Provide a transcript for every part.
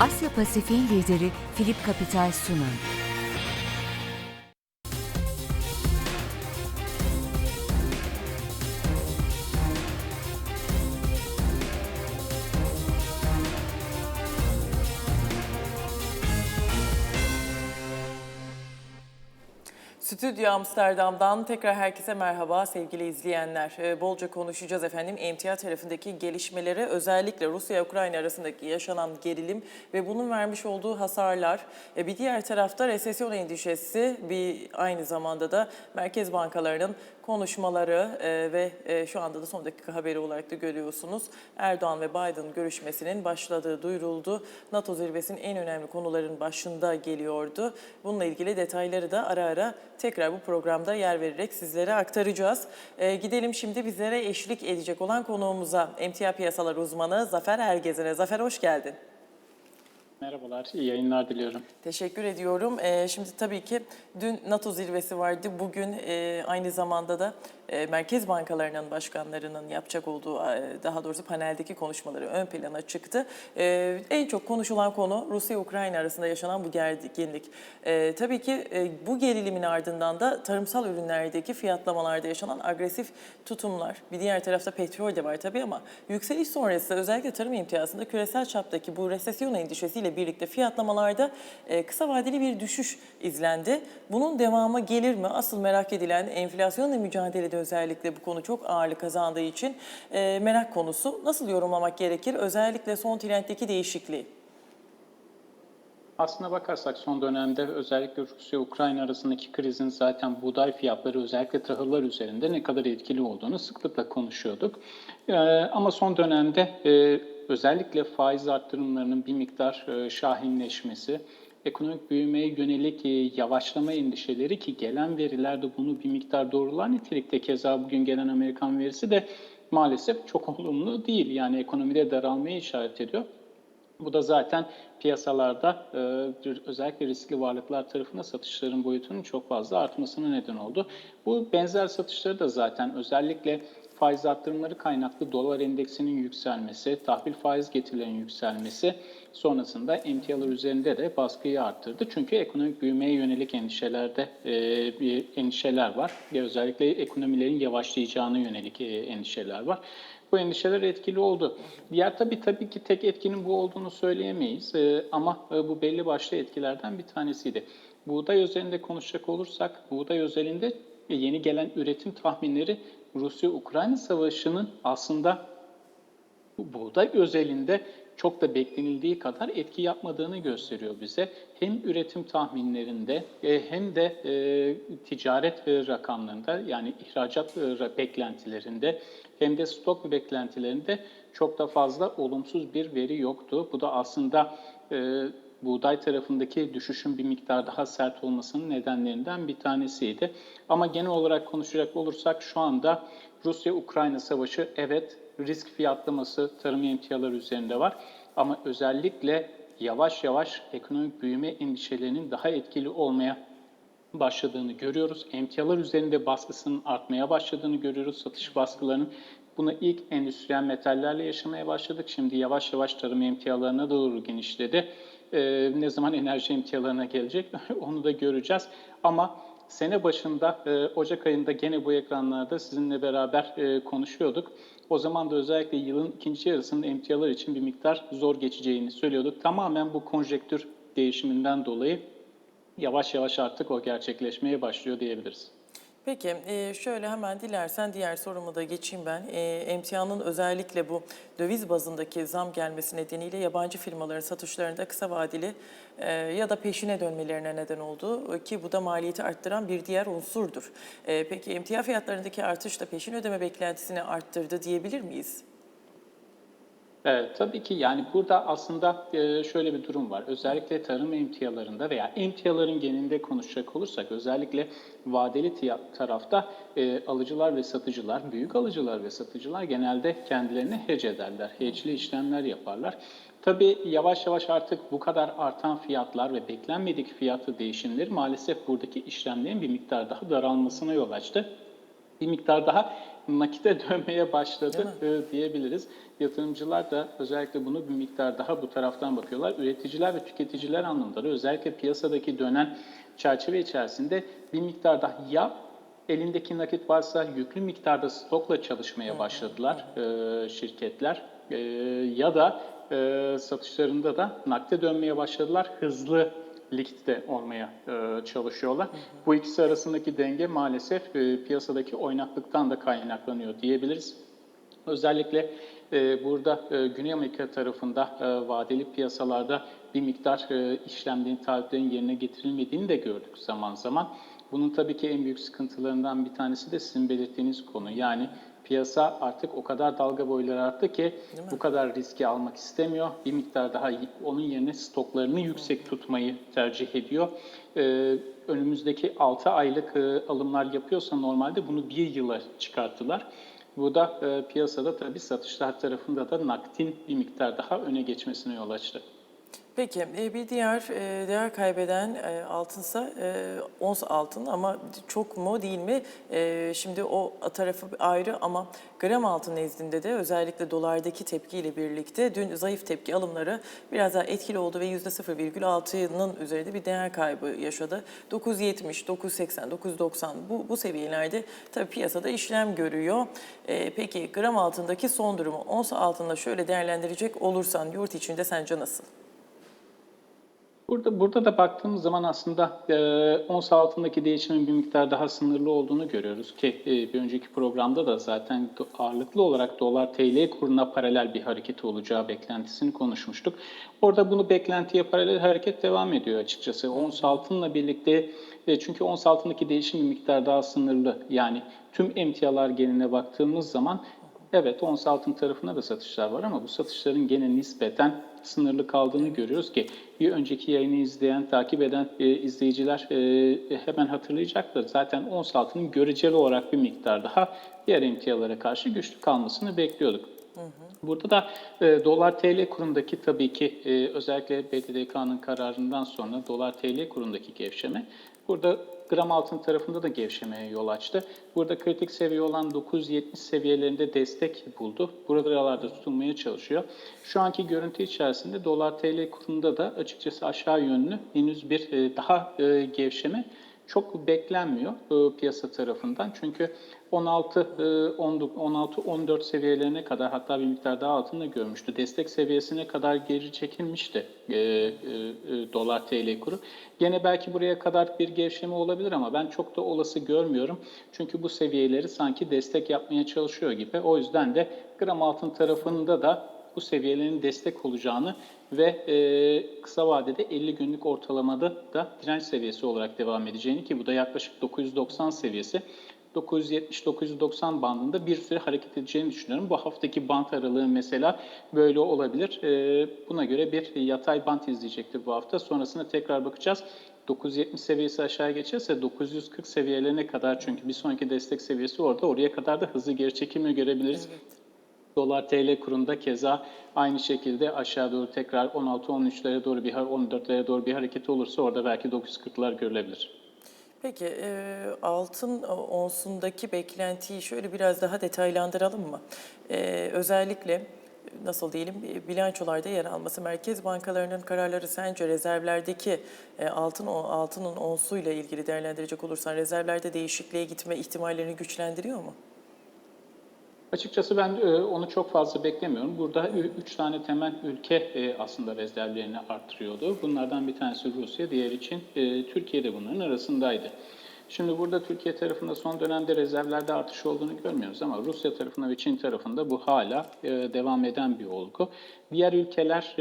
Asya Pasifik'in lideri Philip Capital sunar. Stüdyo Amsterdam'dan tekrar herkese merhaba sevgili izleyenler. Ee, Bolca konuşacağız efendim emtia tarafındaki gelişmeleri özellikle Rusya-Ukrayna arasındaki yaşanan gerilim ve bunun vermiş olduğu hasarlar. Ee, Bir diğer tarafta resesyon endişesi bir aynı zamanda da merkez bankalarının konuşmaları e, ve e, şu anda da son dakika haberi olarak da görüyorsunuz. Erdoğan ve Biden görüşmesinin başladığı duyuruldu. NATO zirvesinin en önemli konuların başında geliyordu. Bununla ilgili detayları da ara ara tekrar bu programda yer vererek sizlere aktaracağız. E, gidelim şimdi bizlere eşlik edecek olan konuğumuza emtia piyasalar uzmanı Zafer Ergezen'e. Zafer hoş geldin. Merhabalar, iyi yayınlar diliyorum. Teşekkür ediyorum. Ee, şimdi tabii ki dün NATO zirvesi vardı. Bugün e, aynı zamanda da merkez bankalarının başkanlarının yapacak olduğu, e, daha doğrusu paneldeki konuşmaları ön plana çıktı. E, en çok konuşulan konu Rusya-Ukrayna arasında yaşanan bu gerginlik. E, tabii ki e, bu gerilimin ardından da tarımsal ürünlerdeki fiyatlamalarda yaşanan agresif tutumlar. Bir diğer tarafta petrol de var tabii ama yükseliş sonrası özellikle tarım imtiyazında küresel çaptaki bu resesyon endişesiyle birlikte fiyatlamalarda e, kısa vadeli bir düşüş izlendi. Bunun devamı gelir mi? Asıl merak edilen enflasyonla mücadelede özellikle bu konu çok ağırlık kazandığı için e, merak konusu. Nasıl yorumlamak gerekir? Özellikle son trendteki değişikliği. Aslına bakarsak son dönemde özellikle Rusya-Ukrayna arasındaki krizin zaten buğday fiyatları özellikle tahıllar üzerinde ne kadar etkili olduğunu sıklıkla konuşuyorduk. Ee, ama son dönemde e, özellikle faiz arttırımlarının bir miktar e, şahinleşmesi, ekonomik büyümeye yönelik e, yavaşlama endişeleri ki gelen veriler de bunu bir miktar doğrular nitelikte. Keza bugün gelen Amerikan verisi de maalesef çok olumlu değil. Yani ekonomide daralmaya işaret ediyor. Bu da zaten piyasalarda e, özellikle riskli varlıklar tarafına satışların boyutunun çok fazla artmasına neden oldu. Bu benzer satışları da zaten özellikle faiz arttırımları kaynaklı dolar endeksinin yükselmesi, tahvil faiz getirilerinin yükselmesi sonrasında emtialar üzerinde de baskıyı arttırdı. Çünkü ekonomik büyümeye yönelik endişelerde e, bir endişeler var. ve Özellikle ekonomilerin yavaşlayacağına yönelik e, endişeler var. Bu endişeler etkili oldu. Diğer tabii tabii ki tek etkinin bu olduğunu söyleyemeyiz e, ama e, bu belli başlı etkilerden bir tanesiydi. Buğday özelinde konuşacak olursak, buğday özelinde yeni gelen üretim tahminleri Rusya-Ukrayna savaşının aslında buğday özelinde çok da beklenildiği kadar etki yapmadığını gösteriyor bize. Hem üretim tahminlerinde e, hem de e, ticaret e, rakamlarında yani ihracat beklentilerinde hem de stok beklentilerinde çok da fazla olumsuz bir veri yoktu. Bu da aslında buğday tarafındaki düşüşün bir miktar daha sert olmasının nedenlerinden bir tanesiydi. Ama genel olarak konuşacak olursak şu anda Rusya-Ukrayna savaşı evet risk fiyatlaması tarım emtiaları üzerinde var. Ama özellikle yavaş yavaş ekonomik büyüme endişelerinin daha etkili olmaya başladığını görüyoruz. Emtialar üzerinde baskısının artmaya başladığını görüyoruz. Satış baskılarının bunu ilk endüstriyel metallerle yaşamaya başladık. Şimdi yavaş yavaş tarım emtialarına doğru genişledi. Ee, ne zaman enerji emtialarına gelecek onu da göreceğiz. Ama sene başında e, Ocak ayında gene bu ekranlarda sizinle beraber e, konuşuyorduk. O zaman da özellikle yılın ikinci yarısının emtialar için bir miktar zor geçeceğini söylüyorduk. Tamamen bu konjektür değişiminden dolayı yavaş yavaş artık o gerçekleşmeye başlıyor diyebiliriz. Peki e, şöyle hemen dilersen diğer sorumu da geçeyim ben. E, emtianın özellikle bu döviz bazındaki zam gelmesi nedeniyle yabancı firmaların satışlarında kısa vadeli e, ya da peşine dönmelerine neden oldu ki bu da maliyeti arttıran bir diğer unsurdur. Peki emtia fiyatlarındaki artış da peşin ödeme beklentisini arttırdı diyebilir miyiz? Evet, tabii ki yani burada aslında e, şöyle bir durum var. Özellikle tarım emtialarında veya emtiaların genelinde konuşacak olursak özellikle vadeli tarafta e, alıcılar ve satıcılar, büyük alıcılar ve satıcılar genelde kendilerini hedge ederler. Hedge'li işlemler yaparlar. Tabii yavaş yavaş artık bu kadar artan fiyatlar ve beklenmedik fiyatı değişimleri maalesef buradaki işlemlerin bir miktar daha daralmasına yol açtı. Bir miktar daha nakite dönmeye başladı e, diyebiliriz. Yatırımcılar da özellikle bunu bir miktar daha bu taraftan bakıyorlar. Üreticiler ve tüketiciler anlamında da özellikle piyasadaki dönen çerçeve içerisinde bir miktar daha ya elindeki nakit varsa yüklü miktarda stokla çalışmaya başladılar e, şirketler E, ya da e, satışlarında da nakde dönmeye başladılar. Hızlı likitte olmaya e, çalışıyorlar. Bu ikisi arasındaki denge maalesef e, piyasadaki oynaklıktan da kaynaklanıyor diyebiliriz. Özellikle e, burada e, Güney Amerika tarafında e, vadeli piyasalarda bir miktar e, işlemlerin, taahhütlerin yerine getirilmediğini de gördük zaman zaman. Bunun tabii ki en büyük sıkıntılarından bir tanesi de sizin belirttiğiniz konu. Yani piyasa artık o kadar dalga boyları arttı ki bu kadar riski almak istemiyor. Bir miktar daha onun yerine stoklarını yüksek tutmayı tercih ediyor. Ee, önümüzdeki 6 aylık e, alımlar yapıyorsa normalde bunu bir yıla çıkarttılar. Bu da e, piyasada tabii satışlar tarafında da nakdin bir miktar daha öne geçmesine yol açtı. Peki e, bir diğer e, değer kaybeden e, altınsa ons altın ama çok mu değil mi? Şimdi o tarafı ayrı ama gram altın nezdinde de özellikle dolardaki tepkiyle birlikte dün zayıf tepki alımları biraz daha etkili oldu ve %0,6'nın üzerinde bir değer kaybı yaşadı. 9.70, 9.80, 9.90 bu, bu seviyelerde tabii piyasada işlem görüyor. Peki gram altındaki son durumu ons altında şöyle değerlendirecek olursan yurt içinde sence nasıl? Burada burada da baktığımız zaman aslında e, ons altındaki değişimin bir miktar daha sınırlı olduğunu görüyoruz ki e, bir önceki programda da zaten ağırlıklı olarak dolar TL kuruna paralel bir hareket olacağı beklentisini konuşmuştuk. Orada bunu beklentiye paralel hareket devam ediyor açıkçası. Ons altınla birlikte e, çünkü ons altındaki değişim bir miktar daha sınırlı. Yani tüm emtialar geneline baktığımız zaman Evet ons altın tarafına da satışlar var ama bu satışların gene nispeten sınırlı kaldığını görüyoruz ki bir önceki yayını izleyen, takip eden e, izleyiciler e, hemen hatırlayacaktır. Zaten ons altının göreceli olarak bir miktar daha diğer emtialara karşı güçlü kalmasını bekliyorduk. Burada da e, dolar TL kurundaki tabii ki e, özellikle BDDK'nın kararından sonra dolar TL kurundaki gevşeme burada gram altın tarafında da gevşemeye yol açtı. Burada kritik seviye olan 970 seviyelerinde destek buldu. Buralarda tutunmaya çalışıyor. Şu anki görüntü içerisinde dolar TL kurunda da açıkçası aşağı yönlü henüz bir e, daha e, gevşeme çok beklenmiyor e, piyasa tarafından. Çünkü 16 e, 16 14 seviyelerine kadar hatta bir miktar daha altında görmüştü. Destek seviyesine kadar geri çekilmişti e, e, dolar TL kuru. Gene belki buraya kadar bir gevşeme olabilir ama ben çok da olası görmüyorum. Çünkü bu seviyeleri sanki destek yapmaya çalışıyor gibi. O yüzden de gram altın tarafında da bu seviyelerin destek olacağını ve e, kısa vadede 50 günlük ortalamada da direnç seviyesi olarak devam edeceğini ki bu da yaklaşık 990 seviyesi. 970-990 bandında bir süre hareket edeceğini düşünüyorum. Bu haftaki band aralığı mesela böyle olabilir. E, buna göre bir yatay band izleyecektir bu hafta. Sonrasında tekrar bakacağız. 970 seviyesi aşağı geçerse 940 seviyelerine kadar çünkü bir sonraki destek seviyesi orada. Oraya kadar da hızlı geri çekilme görebiliriz. Dolar TL kurunda keza aynı şekilde aşağı doğru tekrar 16-13'lere doğru bir 14'lere doğru bir hareket olursa orada belki 940'lar görülebilir. Peki e, altın onsundaki beklentiyi şöyle biraz daha detaylandıralım mı? E, özellikle nasıl diyelim e, bilançolarda yer alması merkez bankalarının kararları sence rezervlerdeki e, altın o altının onsuyla ilgili değerlendirecek olursan rezervlerde değişikliğe gitme ihtimallerini güçlendiriyor mu? Açıkçası ben e, onu çok fazla beklemiyorum. Burada üç tane temel ülke e, aslında rezervlerini arttırıyordu. Bunlardan bir tanesi Rusya, diğer için e, Türkiye de bunların arasındaydı. Şimdi burada Türkiye tarafında son dönemde rezervlerde artış olduğunu görmüyoruz ama Rusya tarafında ve Çin tarafında bu hala devam eden bir olgu. Diğer ülkeler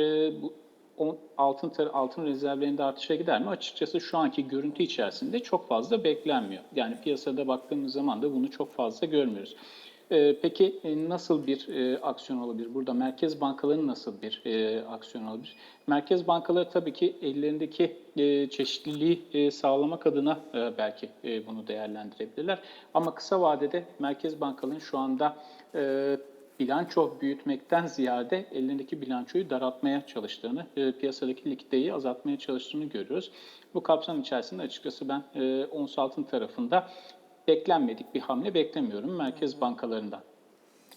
bu altın altın rezervlerinde artışa gider mi? Açıkçası şu anki görüntü içerisinde çok fazla beklenmiyor. Yani piyasada baktığımız zaman da bunu çok fazla görmüyoruz. Ee, peki e, nasıl bir e, aksiyon olabilir? Burada merkez bankalarının nasıl bir e, aksiyon olabilir? Merkez bankaları tabii ki ellerindeki e, çeşitliliği e, sağlamak adına e, belki e, bunu değerlendirebilirler. Ama kısa vadede merkez bankalarının şu anda e, bilanço büyütmekten ziyade ellerindeki bilançoyu daraltmaya çalıştığını, e, piyasadaki likiditeyi azaltmaya çalıştığını görüyoruz. Bu kapsam içerisinde açıkçası ben e, ons altın tarafında beklenmedik bir hamle beklemiyorum merkez bankalarından.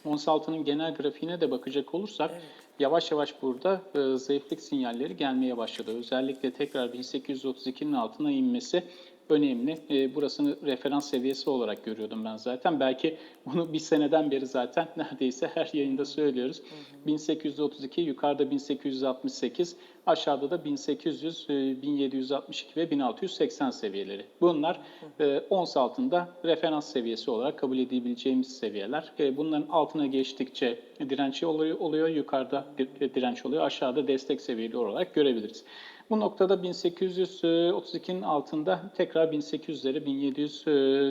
Ons altının genel grafiğine de bakacak olursak yavaş yavaş burada e, zayıflık sinyalleri gelmeye başladı. Özellikle tekrar 1832'nin altına inmesi önemli. E, burasını referans seviyesi olarak görüyordum ben zaten. Belki bunu bir seneden beri zaten neredeyse her yayında söylüyoruz. 1832 yukarıda 1868 aşağıda da 1800, e, 1762 ve 1680 seviyeleri. Bunlar e, ons altında referans seviyesi olarak kabul edebileceğimiz seviyeler. E, Bunların altına geçtikçe direnç oluyor, oluyor yukarıda di- direnç oluyor, aşağıda destek seviyeli olarak görebiliriz. Bu noktada 1832'nin altında tekrar 1800'lere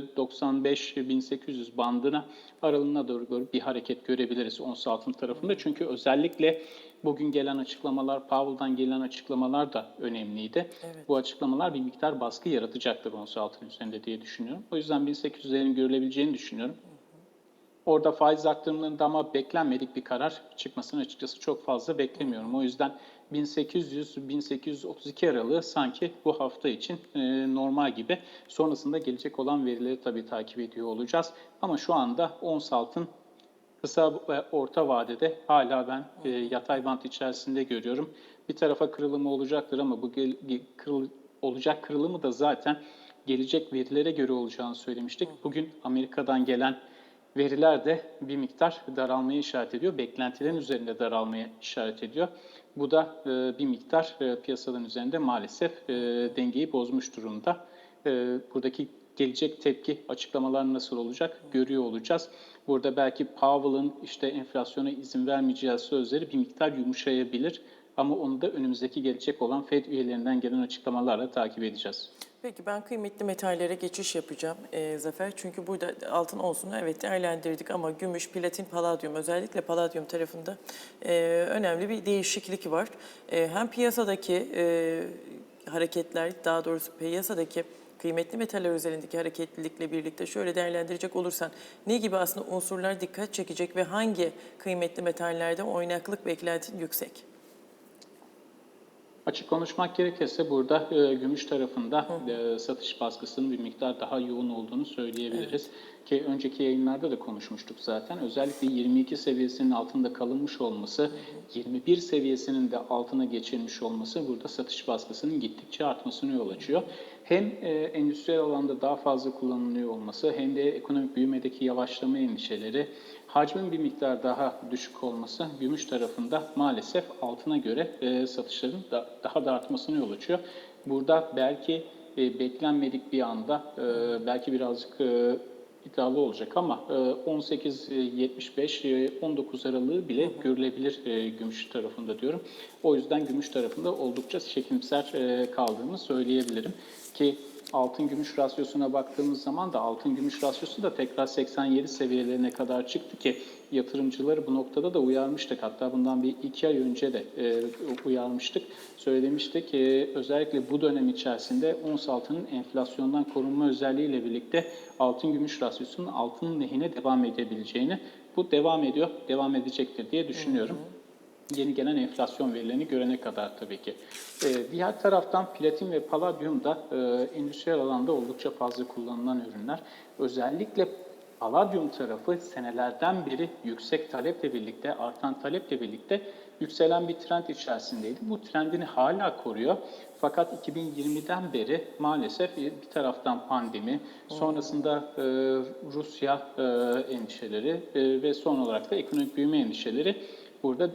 1795-1800 bandına aralığına doğru bir hareket görebiliriz ons altın tarafında. Çünkü özellikle bugün gelen açıklamalar, Powell'dan gelen açıklamalar da önemliydi. Bu açıklamalar bir miktar baskı yaratacaktır ons altın üzerinde diye düşünüyorum. O yüzden 1800'lerin görülebileceğini düşünüyorum. Orada faiz arttırımlarında ama beklenmedik bir karar çıkmasını açıkçası çok fazla beklemiyorum. O yüzden 1800-1832 aralığı sanki bu hafta için e, normal gibi. Sonrasında gelecek olan verileri tabii takip ediyor olacağız. Ama şu anda ons altın kısa ve orta vadede hala ben e, yatay bant içerisinde görüyorum. Bir tarafa kırılımı olacaktır ama bu gel, ge- kırıl, olacak kırılımı da zaten gelecek verilere göre olacağını söylemiştik. Bugün Amerika'dan gelen veriler de bir miktar daralmaya işaret ediyor. Beklentilerin üzerinde daralmaya işaret ediyor. Bu da e, bir miktar e, piyasaların üzerinde maalesef e, dengeyi bozmuş durumda. Buradaki gelecek tepki açıklamalar nasıl olacak görüyor olacağız. Burada belki Powell'ın işte enflasyona izin vermeyeceği sözleri bir miktar yumuşayabilir. Ama onu da önümüzdeki gelecek olan Fed üyelerinden gelen açıklamalarla takip edeceğiz. Peki ben kıymetli metallere geçiş yapacağım e, Zafer. Çünkü burada altın onsunu evet değerlendirdik ama gümüş, platin, paladyum özellikle paladyum tarafında e, önemli bir değişiklik var. E, hem piyasadaki e, hareketler daha doğrusu piyasadaki kıymetli metaller üzerindeki hareketlilikle birlikte şöyle değerlendirecek olursan ne gibi aslında unsurlar dikkat çekecek ve hangi kıymetli metallerde oynaklık beklentin yüksek? Açık konuşmak gerekirse burada e, gümüş tarafında e, satış baskısının bir miktar daha yoğun olduğunu söyleyebiliriz. Ki önceki yayınlarda da konuşmuştuk zaten. Özellikle 22 seviyesinin altında kalınmış olması, 21 seviyesinin de altına geçilmiş olması burada satış baskısının gittikçe artmasına yol açıyor. Hem e, endüstriyel alanda daha fazla kullanılıyor olması hem de ekonomik büyümedeki yavaşlama endişeleri, hacmin bir miktar daha düşük olması gümüş tarafında maalesef altına göre e, satışların da, daha da artmasına yol açıyor. Burada belki e, beklenmedik bir anda e, belki birazcık e, iddialı olacak ama e, 18.75-19 aralığı bile görülebilir e, gümüş tarafında diyorum. O yüzden gümüş tarafında oldukça çekimser e, kaldığını söyleyebilirim ki altın gümüş rasyosuna baktığımız zaman da altın gümüş rasyosu da tekrar 87 seviyelerine kadar çıktı ki yatırımcıları bu noktada da uyarmıştık. Hatta bundan bir iki ay önce de e, uyarmıştık. Söylemiştik ki özellikle bu dönem içerisinde ons altının enflasyondan korunma özelliğiyle birlikte altın gümüş rasyosunun altının lehine devam edebileceğini bu devam ediyor, devam edecektir diye düşünüyorum yeni gelen enflasyon verilerini görene kadar tabii ki. Ee, diğer taraftan platin ve paladyum da e, endüstriyel alanda oldukça fazla kullanılan ürünler. Özellikle paladyum tarafı senelerden beri yüksek taleple birlikte, artan taleple birlikte yükselen bir trend içerisindeydi. Bu trendini hala koruyor. Fakat 2020'den beri maalesef bir taraftan pandemi, sonrasında e, Rusya e, endişeleri e, ve son olarak da ekonomik büyüme endişeleri burada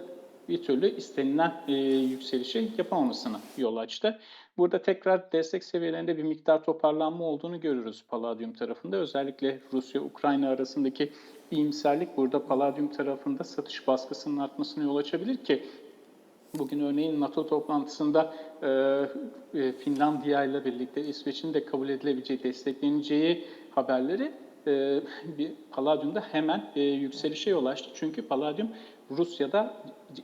bir türlü istenilen e, yükselişi yapamamasına yol açtı. Burada tekrar destek seviyelerinde bir miktar toparlanma olduğunu görürüz Palladium tarafında. Özellikle Rusya-Ukrayna arasındaki iyimserlik burada Palladium tarafında satış baskısının artmasına yol açabilir ki Bugün örneğin NATO toplantısında e, e, Finlandiya ile birlikte İsveç'in de kabul edilebileceği, destekleneceği haberleri e, bir Palladium'da hemen e, yükselişe yol açtı. Çünkü Palladium Rusya'da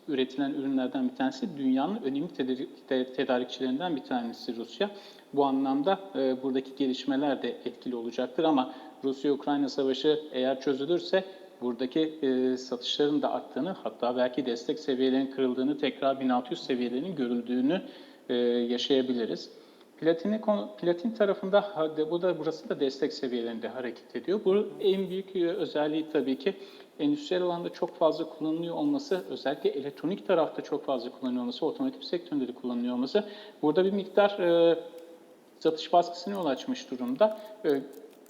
üretilen ürünlerden bir tanesi. Dünyanın önemli tedarik- te- tedarikçilerinden bir tanesi Rusya. Bu anlamda e, buradaki gelişmeler de etkili olacaktır ama Rusya-Ukrayna savaşı eğer çözülürse buradaki e, satışların da arttığını hatta belki destek seviyelerinin kırıldığını tekrar 1600 seviyelerinin görüldüğünü e, yaşayabiliriz. Platini, platin tarafında bu da burası da destek seviyelerinde hareket ediyor. Bu en büyük e, özelliği tabii ki endüstriyel alanda çok fazla kullanılıyor olması, özellikle elektronik tarafta çok fazla kullanılıyor olması, otomotiv sektöründe de kullanılıyor olması. Burada bir miktar e, satış baskısına yol açmış durumda. E,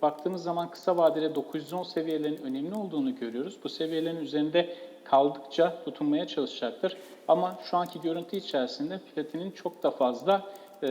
baktığımız zaman kısa vadede 910 seviyelerinin önemli olduğunu görüyoruz. Bu seviyelerin üzerinde kaldıkça tutunmaya çalışacaktır. Ama şu anki görüntü içerisinde platinin çok da fazla e,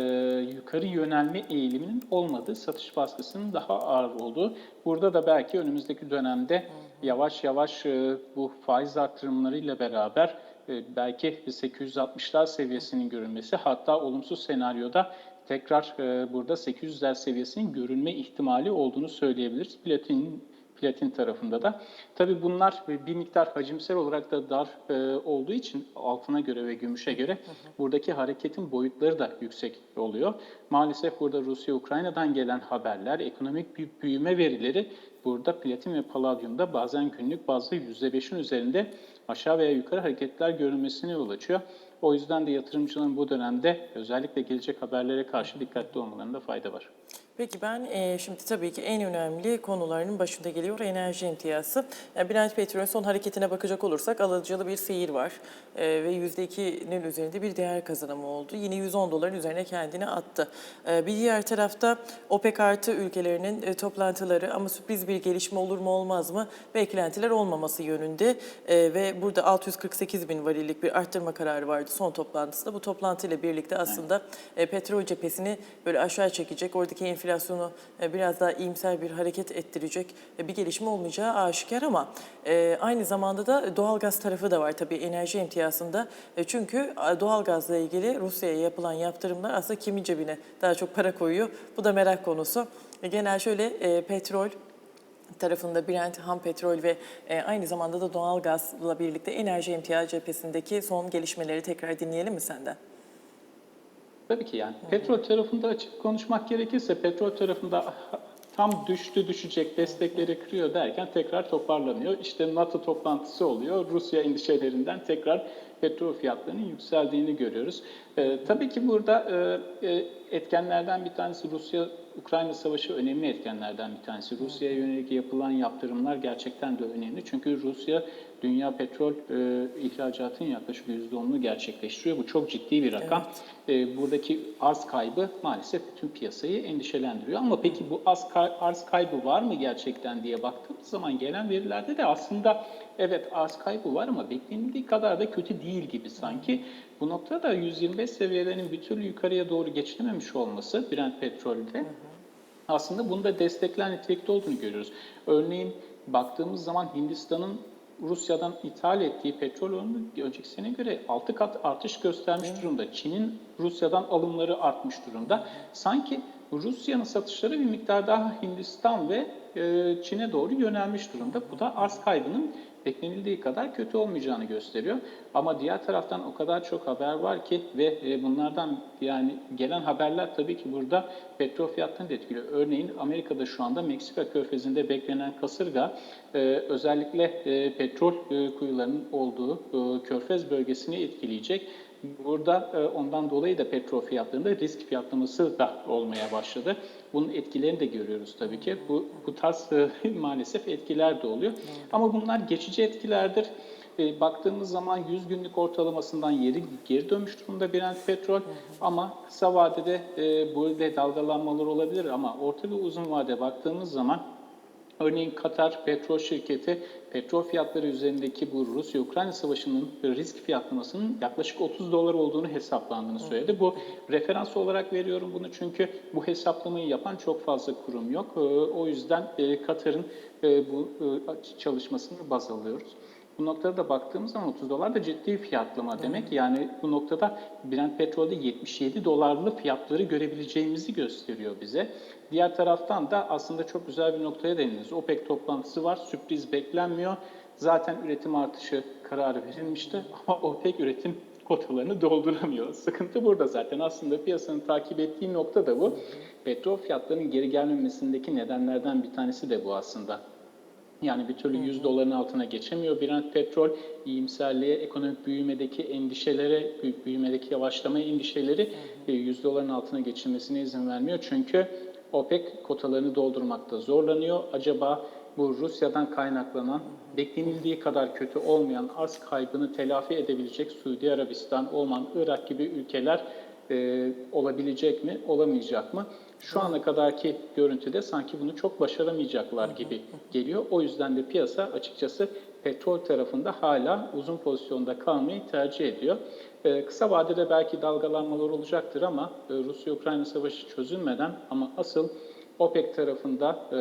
yukarı yönelme eğiliminin olmadığı, satış baskısının daha ağır olduğu. Burada da belki önümüzdeki dönemde yavaş yavaş e, bu faiz artırımlarıyla beraber e, belki 860'lar seviyesinin görülmesi hatta olumsuz senaryoda tekrar e, burada 800'ler seviyesinin görünme ihtimali olduğunu söyleyebiliriz. Platin platin tarafında da. Tabii bunlar bir miktar hacimsel olarak da dar e, olduğu için altına göre ve gümüşe göre buradaki hareketin boyutları da yüksek oluyor. Maalesef burada Rusya-Ukrayna'dan gelen haberler, ekonomik bir büyüme verileri burada platin ve paladyumda bazen günlük bazda %5'in üzerinde aşağı veya yukarı hareketler görülmesine yol açıyor. O yüzden de yatırımcıların bu dönemde özellikle gelecek haberlere karşı dikkatli olmalarında fayda var. Peki ben e, şimdi tabii ki en önemli konularının başında geliyor enerji imtiyazı. Yani Brent petrolün son hareketine bakacak olursak alıcılı bir seyir var E, ve %2'nin üzerinde bir değer kazanımı oldu. Yine 110 doların üzerine kendini attı. E, bir diğer tarafta OPEC artı ülkelerinin e, toplantıları ama sürpriz bir gelişme olur mu olmaz mı beklentiler olmaması yönünde E, ve burada 648 bin varillik bir arttırma kararı vardı son toplantısında. Bu toplantıyla birlikte aslında e, petrol cephesini böyle aşağı çekecek, oradaki enflasyonu e, biraz daha iyimser bir hareket ettirecek e, bir gelişme olmayacağı aşikar ama e, aynı zamanda da doğalgaz tarafı da var tabii enerji imtiyazında. E, çünkü doğalgazla ilgili Rusya'ya yapılan yaptırımlar aslında kimin cebine daha çok para koyuyor? Bu da merak konusu. Genel şöyle petrol tarafında Brent, ham petrol ve aynı zamanda da doğalgazla birlikte enerji imtiyazı cephesindeki son gelişmeleri tekrar dinleyelim mi senden? Tabii ki yani. Petrol tarafında açık konuşmak gerekirse petrol tarafında tam düştü düşecek destekleri kırıyor derken tekrar toparlanıyor. İşte NATO toplantısı oluyor. Rusya endişelerinden tekrar petrol fiyatlarının yükseldiğini görüyoruz. Ee, tabii ki burada e, e, etkenlerden bir tanesi Rusya-Ukrayna savaşı önemli etkenlerden bir tanesi. Rusya'ya yönelik yapılan yaptırımlar gerçekten de önemli. Çünkü Rusya dünya petrol e, ihracatının yaklaşık %10'unu gerçekleştiriyor. Bu çok ciddi bir rakam. E, buradaki arz kaybı maalesef bütün piyasayı endişelendiriyor. Ama peki bu arz, kay- arz kaybı var mı gerçekten diye baktığımız zaman gelen verilerde de aslında evet arz kaybı var ama beklenildiği kadar da kötü değil gibi sanki. Bu noktada 125 seviyelerinin bir türlü yukarıya doğru geçilememiş olması Brent petrolde aslında bunda destekler nitelikte olduğunu görüyoruz. Örneğin baktığımız zaman Hindistan'ın Rusya'dan ithal ettiği petrol oranı önceki sene göre 6 kat artış göstermiş durumda. Çin'in Rusya'dan alımları artmış durumda. Sanki Rusya'nın satışları bir miktar daha Hindistan ve e, Çin'e doğru yönelmiş durumda. Bu da arz kaybının beklenildiği kadar kötü olmayacağını gösteriyor. Ama diğer taraftan o kadar çok haber var ki ve e, bunlardan yani gelen haberler tabii ki burada petrol fiyatlarını da etkiliyor. Örneğin Amerika'da şu anda Meksika körfezinde beklenen kasırga e, özellikle e, petrol kuyularının olduğu körfez bölgesini etkileyecek. Burada e, ondan dolayı da petrol fiyatlarında risk fiyatlaması da olmaya başladı. Bunun etkilerini de görüyoruz tabii ki. Bu, bu tarz e, maalesef etkiler de oluyor. Ama bunlar geçici etkilerdir. E, baktığımız zaman 100 günlük ortalamasından yeri geri dönmüş durumda Brent petrol. Ama kısa vadede e, böyle dalgalanmalar olabilir ama orta ve uzun vade baktığımız zaman Örneğin Katar Petrol Şirketi petrol fiyatları üzerindeki bu Rusya-Ukrayna savaşının risk fiyatlamasının yaklaşık 30 dolar olduğunu hesaplandığını söyledi. Bu referans olarak veriyorum bunu çünkü bu hesaplamayı yapan çok fazla kurum yok. Ee, O yüzden e, Katar'ın e, bu e, çalışmasını baz alıyoruz. Bu noktada da baktığımız zaman 30 dolar da ciddi fiyatlama demek. Yani bu noktada Brent petrolde 77 dolarlı fiyatları görebileceğimizi gösteriyor bize. Diğer taraftan da aslında çok güzel bir noktaya değindiniz. OPEC toplantısı var, sürpriz beklenmiyor. Zaten üretim artışı kararı verilmişti ama OPEC üretim kotalarını dolduramıyor. Sıkıntı burada zaten. Aslında piyasanın takip ettiği nokta da bu. Petrol fiyatlarının geri gelmemesindeki nedenlerden bir tanesi de bu aslında. Yani bir türlü 100 doların altına geçemiyor Brent petrol. İyimserliğe, ekonomik büyümedeki endişelere, büy- büyümedeki yavaşlama endişeleri e, 100 doların altına geçilmesine izin vermiyor. Çünkü OPEC kotalarını doldurmakta zorlanıyor. Acaba bu Rusya'dan kaynaklanan beklenildiği kadar kötü olmayan arz kaybını telafi edebilecek Suudi Arabistan, Oman, Irak gibi ülkeler e, olabilecek mi, olamayacak mı? Şu ana kadarki görüntüde sanki bunu çok başaramayacaklar gibi geliyor. O yüzden de piyasa açıkçası petrol tarafında hala uzun pozisyonda kalmayı tercih ediyor. Ee, kısa vadede belki dalgalanmalar olacaktır ama e, Rusya-Ukrayna savaşı çözülmeden ama asıl OPEC tarafında e,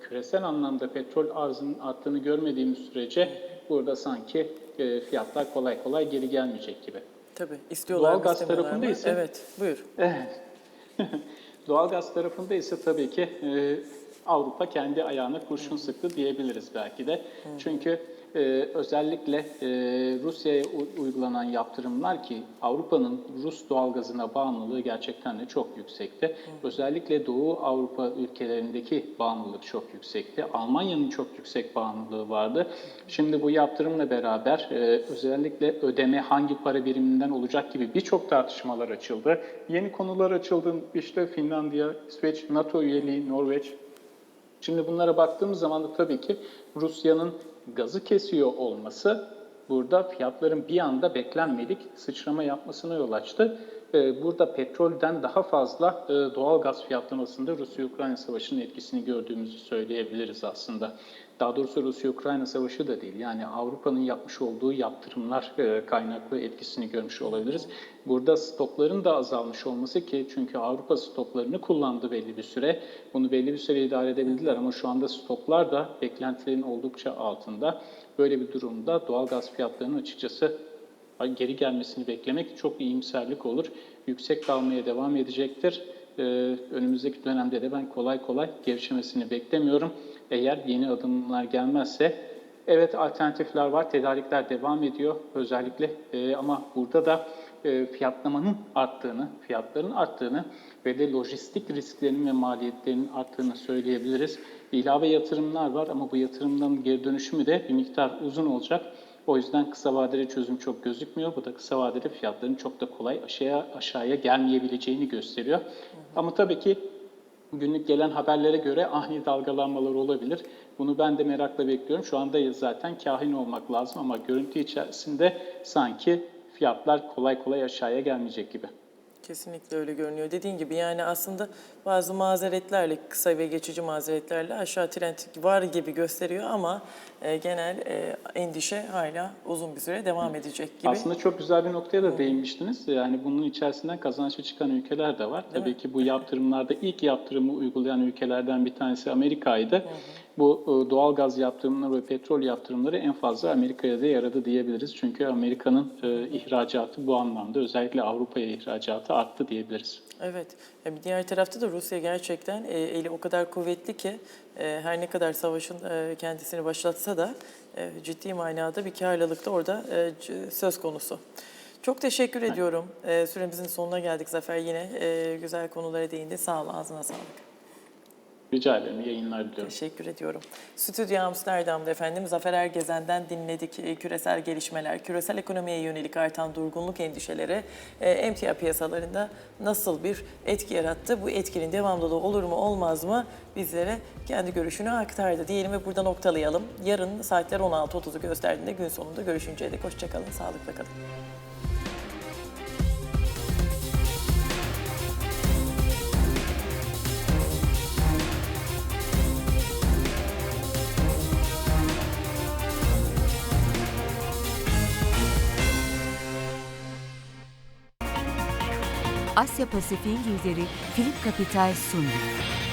küresel anlamda petrol arzının arttığını görmediğimiz sürece burada sanki e, fiyatlar kolay kolay geri gelmeyecek gibi. Tabii istiyorlar Doğalgaz istemiyorlar tarafında mı? ise- Evet buyur. Evet. Doğalgaz tarafında ise tabii ki e, Avrupa kendi ayağına kurşun sıktı diyebiliriz belki de. Çünkü e, özellikle e, Rusya'ya uygulanan yaptırımlar ki Avrupa'nın Rus doğalgazına bağımlılığı gerçekten de çok yüksekti. Özellikle Doğu Avrupa ülkelerindeki bağımlılık çok yüksekti. Almanya'nın çok yüksek bağımlılığı vardı. Şimdi bu yaptırımla beraber e, özellikle ödeme hangi para biriminden olacak gibi birçok tartışmalar açıldı. Yeni konular açıldı. İşte Finlandiya, İsveç, NATO üyeliği, Norveç, Şimdi bunlara baktığımız zaman da tabii ki Rusya'nın gazı kesiyor olması burada fiyatların bir anda beklenmedik sıçrama yapmasına yol açtı. Ee, Burada petrolden daha fazla e, doğal gaz fiyatlamasında Rusya-Ukrayna savaşının etkisini gördüğümüzü söyleyebiliriz aslında. Daha doğrusu Rusya-Ukrayna savaşı da değil. Yani Avrupa'nın yapmış olduğu yaptırımlar e, kaynaklı etkisini görmüş olabiliriz. Burada stokların da azalmış olması ki çünkü Avrupa stoklarını kullandı belli bir süre. Bunu belli bir süre idare edebildiler ama şu anda stoklar da beklentilerin oldukça altında. Böyle bir durumda doğal gaz fiyatlarının açıkçası geri gelmesini beklemek çok iyimserlik olur. Yüksek kalmaya devam edecektir. Ee, önümüzdeki dönemde de ben kolay kolay gevşemesini beklemiyorum. Eğer yeni adımlar gelmezse evet alternatifler var, tedarikler devam ediyor özellikle Ee, ama burada da e, fiyatlamanın arttığını, fiyatların arttığını ve de lojistik risklerinin ve maliyetlerinin arttığını söyleyebiliriz. İlave yatırımlar var ama bu yatırımların geri dönüşümü de bir miktar uzun olacak. O yüzden kısa vadeli çözüm çok gözükmüyor. Bu da kısa vadede fiyatların çok da kolay aşağıya aşağıya gelmeyebileceğini gösteriyor. Ama tabii ki günlük gelen haberlere göre ani dalgalanmalar olabilir. Bunu ben de merakla bekliyorum. Şu anda zaten kahin olmak lazım ama görüntü içerisinde sanki fiyatlar kolay kolay aşağıya gelmeyecek gibi. Kesinlikle öyle görünüyor. Dediğin gibi yani aslında bazı mazeretlerle, kısa ve geçici mazeretlerle aşağı trend var gibi gösteriyor ama e, genel e, endişe hala uzun bir süre devam edecek gibi. Aslında çok güzel bir noktaya da değinmiştiniz. Yani bunun içerisinden kazançlı çıkan ülkeler de var. Tabii ki bu yaptırımlarda ilk yaptırımı uygulayan ülkelerden bir tanesi Amerika'ydı. Bu e, doğal gaz yaptırımları ve petrol yaptırımları en fazla Amerika'ya da yaradı diyebiliriz. Çünkü Amerika'nın e, ihracatı bu anlamda özellikle Avrupa'ya ihracatı arttı diyebiliriz. Evet. Bir diğer tarafta da Rusya gerçekten e, eli o kadar kuvvetli ki her ne kadar savaşın kendisini başlatsa da ciddi manada bir karlılık da orada söz konusu. Çok teşekkür ediyorum. Süremizin sonuna geldik Zafer. Yine güzel konulara değindi. Sağ ol, ağzına sağlık. Rica ederim. Yayınlar diliyorum. Teşekkür ediyorum. Stüdyo Amsterdam'da efendim Zafer Ergezen'den dinledik e, küresel gelişmeler, küresel ekonomiye yönelik artan durgunluk endişeleri e, emtia piyasalarında nasıl bir etki yarattı? Bu etkinin devamlılığı olur mu olmaz mı bizlere kendi görüşünü aktardı diyelim ve burada noktalayalım. Yarın saatler 16.30'u gösterdiğinde gün sonunda görüşünceye dek hoşçakalın, sağlıkla kalın. Asya Pasifik'in lideri Philip Capital sundu.